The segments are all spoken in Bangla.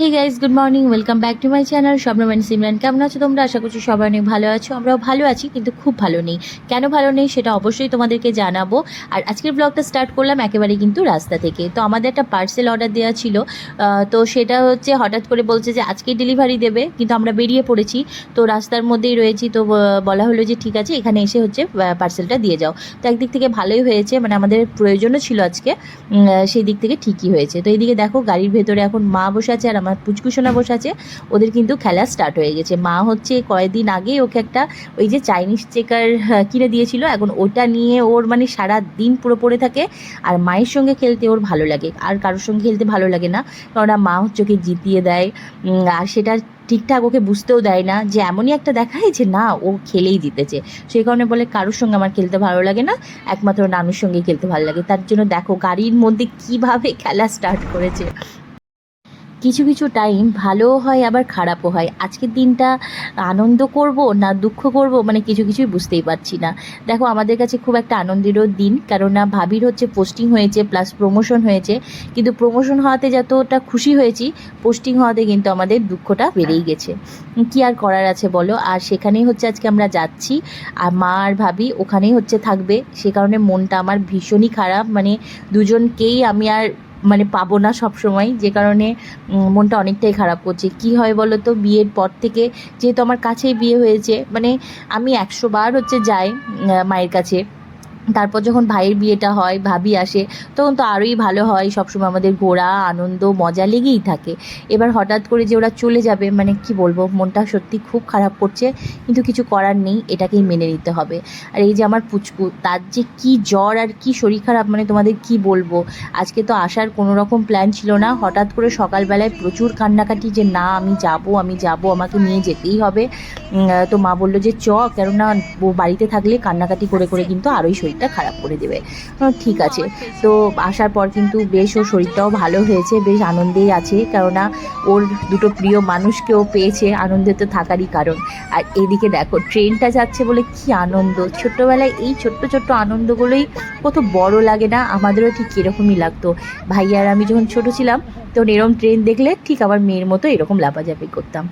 Hey guys good morning welcome back to my channel স্বপ্নমান Simran কেমন আছো তোমরা? আশা করছি সবাই অনেক ভালো আছো। আমরাও ভালো আছি, কিন্তু খুব ভালো নেই। কেন ভালো নেই সেটা অবশ্যই তোমাদেরকে জানাব। আর আজকের ব্লগটা স্টার্ট করলাম একেবারে কিন্তু রাস্তা থেকে। তো আমাদের একটা পার্সেল অর্ডার দেওয়া ছিল। তো সেটা হচ্ছে হঠাৎ করে বলছে যে আজকে ডেলিভারি দেবে, কিন্তু আমরা বেরিয়ে পড়েছি। তো রাস্তার মধ্যেই রয়েছি। তো বলা হলো যে ঠিক আছে, এখানে এসে হচ্ছে পার্সেলটা দিয়ে যাও। তো একদিক থেকে ভালোই হয়েছে মানে আমাদের প্রয়োজনও ছিল আজকে। সেই দিক থেকে ঠিকই হয়েছে। তো এইদিকে দেখো, গাড়ির ভেতরে এখন মা বসে আছে আর আমার পুচকুসোনা বসে আছে, ওদের কিন্তু খেলা স্টার্ট হয়ে গেছে। মা হচ্ছে কয়েকদিন আগে ওকে একটা ওই যে চাইনিজ চেকার কিনে দিয়েছিল। এখন ওটা নিয়ে ওর মানে সারা দিন পুরো পড়ে থাকে। আর মায়ের সঙ্গে খেলতে ওর ভালো লাগে। আর কারোর সঙ্গে খেলতে ভালো লাগে না। কারণ মা হচ্ছে ওকে জিতিয়ে দেয়। আর সেটা ঠিকঠাক ওকে বুঝতেও দেয় না যে এমনই একটা দেখায় যে না, ও খেলেই জিতেছে। সেই কারণে বলে, কারোর সঙ্গে আমার খেলতে ভালো লাগে না। একমাত্র নানুর সঙ্গে খেলতে ভালো লাগে। তার জন্য দেখো, গাড়ির মধ্যে কীভাবে খেলা স্টার্ট করেছে। কিছু কিছু টাইম ভালোও হয়, আবার খারাপও হয়। আজকের দিনটা আনন্দ করব না দুঃখ করব? মানে কিছু কিছুই বুঝতেই পারছি না। দেখো, আমাদের কাছে খুব একটা আনন্দেরও দিন কারণ না ভাবির হচ্ছে পোস্টিং হয়েছে প্লাস প্রমোশন হয়েছে। কিন্তু প্রমোশন হওয়াতে যতটা খুশি হয়েছি পোস্টিং হওয়াতে কিন্তু আমাদের দুঃখটা বেড়েই গেছে। কি আর করার আছে বলো? আর সেখানেই হচ্ছে আজকে আমরা যাচ্ছি। আর মা আর ভাবি ওখানেই হচ্ছে থাকবে। সে কারণে মনটা আমার ভীষণই খারাপ। মানে দুজনকেই আমি আর মানে পাবো না সব সময় যে কারণে মনটা অনেকটাই খারাপ করছে। কি হয় বলো তো বিয়ের পর থেকে যেহেতু আমার কাছেই বিয়ে হয়েছে মানে আমি একশো বার হচ্ছে যাই মায়ের কাছে। তারপর যখন ভাইয়ের বিয়েটা হয় ভাবি আসে তখন তো আরোই ভালো হয় সবসময় আমাদের ঘোরা আনন্দ মজা লেগেই থাকে। এবার হঠাৎ করে যে ওরা চলে যাবে মানে কি বলব মনটা সত্যি খুব খারাপ করছে কিন্তু কিছু করার নেই এটাকেই মেনে নিতে হবে। আর এই যে আমার পুচকু তার যে কি জ্বর আর কি শরীর খারাপ মানে তোমাদের কি বলব? আজকে তো আসার কোনো রকম প্ল্যান ছিল না হঠাৎ করে সকালবেলায় প্রচুর কান্নাকাটি যে না আমি যাব আমি যাব আমাকে নিয়ে যেতেই হবে। তো মা বলল যে চ কেননা ও বাড়িতে থাকলে কান্নাকাটি করে করে কিন্তু আরোই শরীরটা খারাপ করে দেবে। ঠিক আছে। তো আসার পর কিন্তু বেশ ওর শরীরটাও ভালো হয়েছে বেশ আনন্দেই আছে। কেননা ওর দুটো প্রিয় মানুষকেও পেয়েছে আনন্দে তো থাকারই কারণ। আর এদিকে দেখো ট্রেনটা যাচ্ছে বলে কি আনন্দ। ছোট্টবেলায় এই ছোট্ট ছোট্ট আনন্দগুলোই কত বড় লাগে না? আমাদেরও ঠিক এরকমই লাগতো। ভাইয়া আর আমি যখন ছোট ছিলাম তখন এরকম ট্রেন দেখলে ঠিক আমার মেয়ের মতো এরকম লাফাঝাপি করতাম।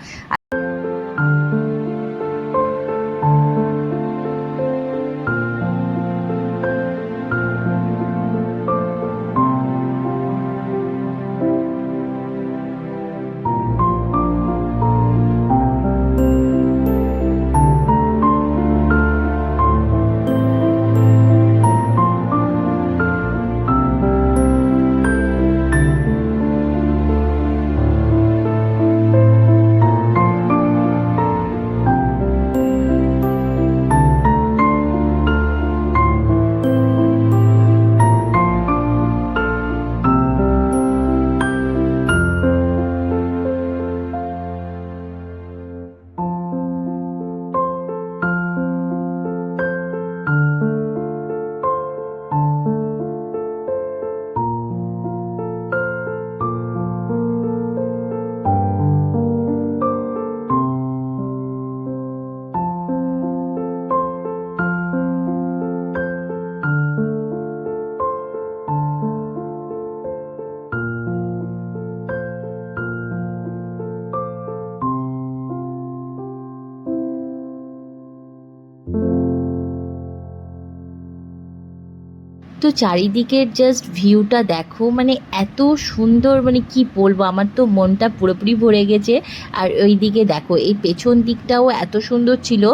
তো চারিদিকের জাস্ট ভিউটা দেখো মানে এত সুন্দর মানে কি বলব, আমার তো মনটা পুরোপুরি ভরে গেছে। আর ওই দিকে দেখো, এই পেছন দিকটাও এত সুন্দর ছিল,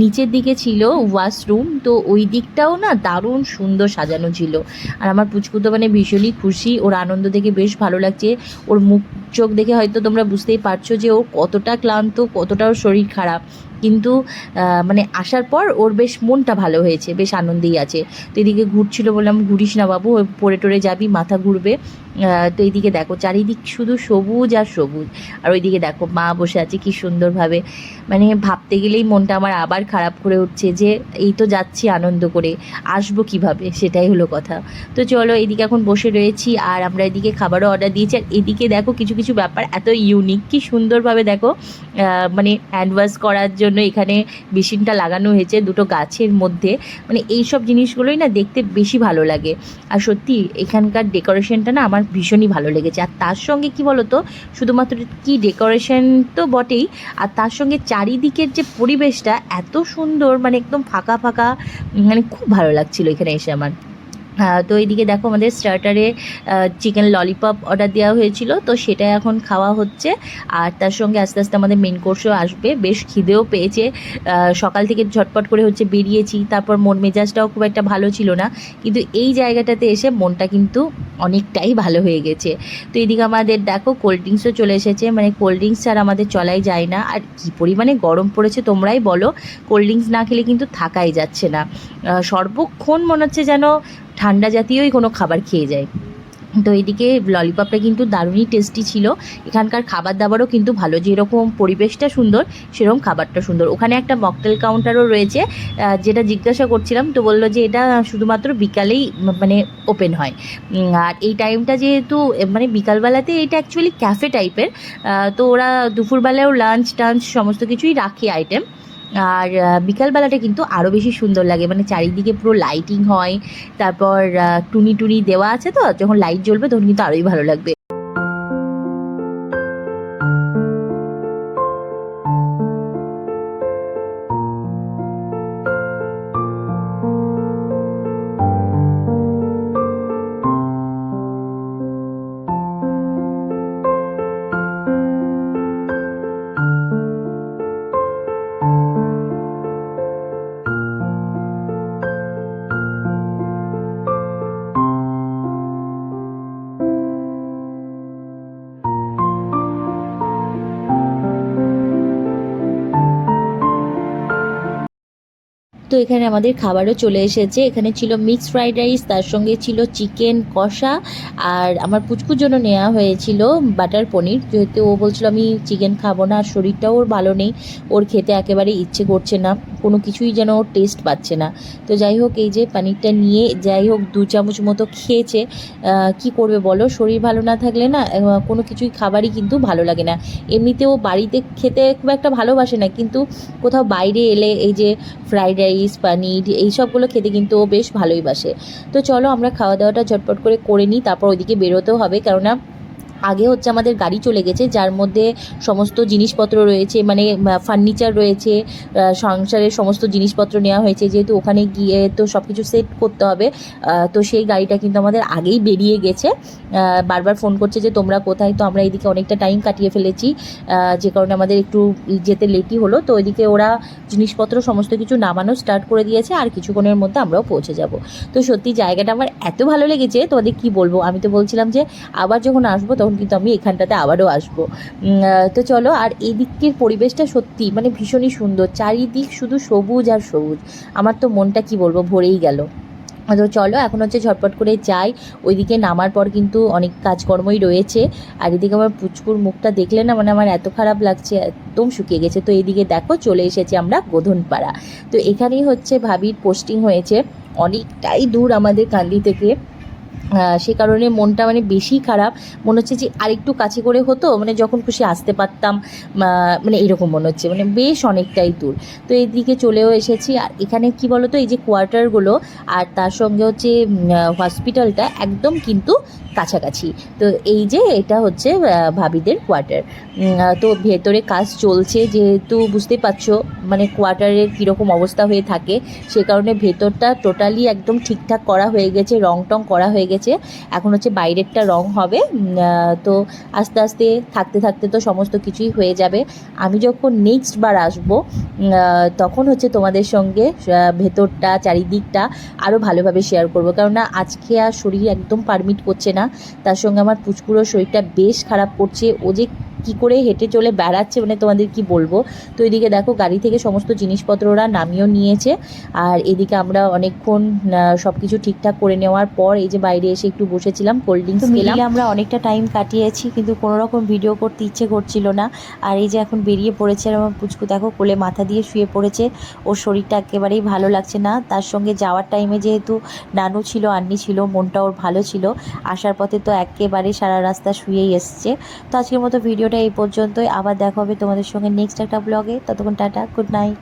নিচের দিকে ছিল ওয়াশরুম তো ওই দিকটাও না দারুণ সুন্দর সাজানো ছিল। আর আমার পুচকু তো মানে ভীষণই খুশি, ওর আনন্দ দেখে বেশ ভালো লাগছে। ওর মুখ চোখ দেখে হয়তো তোমরা বুঝতেই পারছ যে ও কতটা ক্লান্ত, কতটা ওর শরীর খারাপ। কিন্তু মানে আসার পর ওর বেশ মনটা ভালো হয়েছে, বেশ আনন্দেই আছে। তো এদিকে ঘুরছিল বললাম ঘুরিস না বাবু ওই পড়ে টরে যাবি মাথা ঘুরবে। তো এইদিকে দেখো, চারিদিক শুধু সবুজ আর সবুজ। আর ওইদিকে দেখো, মা বসে আছে কি সুন্দরভাবে। মানে ভাবতে গেলেই মনটা আমার আবার খারাপ করে উঠছে যে, এই তো যাচ্ছি আনন্দ করে, আসব কীভাবে? সেটাই হলো কথা। তো চলো এদিকে এখন বসে রয়েছি, আর আমরা এদিকে খাবারও অর্ডার দিয়েছি। আর এদিকে দেখো, কিছু কিছু ব্যাপার এত ইউনিক কি সুন্দরভাবে দেখো মানে হ্যান্ড ওয়াশ করার জন্য এখানে মেশিনটা লাগানো হয়েছে দুটো গাছের মধ্যে। মানে এই সব জিনিসগুলোই না দেখতে বেশি ভালো লাগে। আর সত্যি, এখানকার ডেকোরেশনটা না আমার আমার ভীষণই ভালো লেগেছে। আর তার সঙ্গে কি বলতো, শুধুমাত্র কি ডেকোরেশন তো বটেই, আর তার সঙ্গে চারিদিকের যে পরিবেশটা এত সুন্দর মানে একদম ফাঁকা ফাঁকা মানে খুব ভালো লাগছিল এখানে এসে আমার। তো এইদিকে দেখো আমাদের স্টার্টারে চিকেন ললিপপ অর্ডার দেওয়া হয়েছিল, তো সেটা এখন খাওয়া হচ্ছে। আর তার সঙ্গে আস্তে আস্তে আমাদের মেন কোর্সও আসবে। বেশ খিদেও পেয়েছে। সকাল থেকে ঝটপট করে হচ্ছে বেরিয়েছি, তারপর মন মেজাজটাও খুব একটা ভালো ছিল না। কিন্তু এই জায়গাটাতে এসে মনটা কিন্তু অনেকটাই ভালো হয়ে গেছে। তো এদিকে আমাদের দেখো কোল্ড ড্রিঙ্কসও চলে এসেছে। মানে কোল্ড ড্রিঙ্কস ছাড়া আমাদের চলাই যায় না। আর কি পরিমাণে গরম পড়েছে তোমরাই বলো। কোল্ড ড্রিঙ্কস না খেলে কিন্তু থাকাই যাচ্ছে না। সর্বক্ষণ মনে হচ্ছে যেন ঠান্ডা জাতীয়ই কোনো খাবার খেয়ে যায়। তো এদিকে ললিপপটা কিন্তু দারুণই টেস্টি ছিল। এখানকার খাবার দাবারও কিন্তু ভালো। যেরকম পরিবেশটা সুন্দর, সেরকম খাবারটা সুন্দর। ওখানে একটা মকটেল কাউন্টারও রয়েছে যেটা জিজ্ঞাসা করছিলাম। তো বলল যে এটা শুধুমাত্র বিকালেই মানে ওপেন হয়। আর এই টাইমটা যেহেতু মানে বিকালবেলাতে এটা অ্যাকচুয়ালি ক্যাফে টাইপের তো ওরা দুপুরবেলায়ও লাঞ্চ টাঞ্চ, সমস্ত কিছুই রাখে আইটেম আর বিকালবেলাটা কিন্তু আরও বেশি সুন্দর লাগে। মানে চারিদিকে পুরো লাইটিং হয়, তারপর টুনি টুনি দেওয়া আছে তো, যখন লাইট জ্বলবে তখন কিন্তু আরোই ভালো লাগবে। তো এখানে আমাদের খাবারও চলে এসেছে। এখানে ছিল মিক্সড ফ্রাইড রাইস তার সঙ্গে ছিল চিকেন কষা, আর আমার পুচকুর জন্য নেওয়া হয়েছিল বাটার পনির। যেহেতু ও বলছিল আমি চিকেন খাব না, আর শরীরটাও ওর ভালো নেই, ওর খেতে একেবারে ইচ্ছে করছে না। কোনো কিছুই যেন ওর টেস্ট পাচ্ছে না। তো যাই হোক, এই যে পানিরটা নিয়ে যাই হোক, দু চামচ মতো খেয়েছে। কি করবে বলো? শরীর ভালো না থাকলে না কোনো কিছুই খাবারই কিন্তু ভালো লাগে না। এমনিতেও বাড়িতে খেতে খুব একটা ভালোবাসে না, কিন্তু কোথাও বাইরে এলে এই যে ফ্রাইড রাইস পানির এই সবগুলো খেতে কিন্তু ও বেশ ভালোই বাসে। তো চলো আমরা খাওয়া দাওয়াটা ঝটপট করে করে নিই, তারপর ওইদিকে বেরোতেও হবে। কেননা আগে হচ্ছে আমাদের গাড়ি চলে গেছে, যার মধ্যে সমস্ত জিনিসপত্র রয়েছে মানে ফার্নিচার রয়েছে সংসারের সমস্ত জিনিসপত্র নেওয়া হয়েছে, যেহেতু ওখানে গিয়ে তো সব কিছু সেট করতে হবে তো সেই গাড়িটা কিন্তু আমাদের আগেই বেরিয়ে গেছে বারবার ফোন করছে যে তোমরা কোথায়, তো আমরা এদিকে অনেকটা টাইম কাটিয়ে ফেলেছি যে কারণে আমাদের একটু যেতে লেটই হলো, তো ওইদিকে ওরা জিনিসপত্র সমস্ত কিছু নামানো স্টার্ট করে দিয়েছে, আর কিছুক্ষণের মধ্যে আমরাও পৌঁছে যাব। তো সত্যি জায়গাটা আমার এত ভালো লেগেছে, তোমাদের কি বলব? আমি তো বলছিলাম যে আবার যখন আসব তখন কিন্তু আমি এখানটাতে আবারও আসব। তো চলো, আর এই দিকের পরিবেশটা সত্যি মানে ভীষণই সুন্দর। চারিদিক শুধু সবুজ আর সবুজ। আমার তো মনটা কি বলব, ভরেই গেল। তো চলো, এখন হচ্ছে ঝটপট করে যাই। ওইদিকে নামার পর কিন্তু অনেক কাজকর্মই রয়েছে। আর এদিকে আমার পুচকুর মুখটা দেখলে না মানে আমার এত খারাপ লাগছে, একদম শুকিয়ে গেছে। তো এদিকে দেখো, চলে এসেছি আমরা গোধনপাড়া। তো এখানেই হচ্ছে ভাবির পোস্টিং হয়েছে। অনেকটাই দূর আমাদের কান্দি থেকে। সে কারণে মনটা মানে বেশি খারাপ। মনে হচ্ছে যে আরেকটু কাছে করে হতো মানে যখন খুশি আসতে পারতাম মানে এরকম মনে হচ্ছে মানে বেশ অনেকটাই দূর। তো এইদিকে চলেও এসেছি, আর এখানে কি বলতো, এই যে কোয়ার্টারগুলো আর তার সঙ্গে হচ্ছে হসপিটালটা একদম কিন্তু কাছাকাছি। তো এই যে এটা হচ্ছে ভাবিদের কোয়ার্টার তো ভেতরে কাজ চলছে যেহেতু বুঝতে পারছ মানে কোয়ার্টারের কীরকম অবস্থা হয়ে থাকে, সে কারণে ভেতরটা টোটালি একদম ঠিকঠাক করা হয়ে গেছে রং টং করা হয়ে গেছে। এখন হচ্ছে বাইরেরটা রং হবে। তো আস্তে আস্তে, থাকতে থাকতে তো সমস্ত কিছুই হয়ে যাবে। আমি যখন নেক্সট বার আসব তখন হচ্ছে তোমাদের সঙ্গে ভেতরটা, চারিদিকটা আরও ভালোভাবে শেয়ার করব। কেননা আজকে আর শরীর একদম পারমিট করছে না। তার সঙ্গে আমার পুচকুরোর শরীরটা বেশ খারাপ করছে। ও যে কী করে হেঁটে চলে বেড়াচ্ছে মানে তোমাদের কি বলব? তো এদিকে দেখো গাড়ি থেকে সমস্ত জিনিসপত্র ওরা নামিয়েও নিয়েছে। আর এদিকে আমরা অনেকক্ষণ সব কিছু ঠিকঠাক করে নেওয়ার পর এই যে বাইরে এসে একটু বসেছিলাম কোল্ড ড্রিঙ্কস খেলাম। আমরা অনেকটা টাইম কাটিয়েছি কিন্তু কোনো রকম ভিডিও করতে ইচ্ছে করছিল না। আর এই যে এখন বেরিয়ে পড়েছে আর আমার পুচকু দেখো কোলে মাথা দিয়ে শুয়ে পড়েছে। ওর শরীরটা একেবারেই ভালো লাগছে না। তার সঙ্গে যাওয়ার টাইমে যেহেতু নানু ছিল আন্নি ছিল মনটা ওর ভালো ছিল। আসার পথে তো একেবারে সারা রাস্তা শুয়েই এসছে। তো আজকের মতো ভিডিওটা এই পর্যন্তই। আবার দেখা হবে তোমাদের সঙ্গে নেক্সট একটা ব্লগে ততক্ষণ টাটা গুড নাইট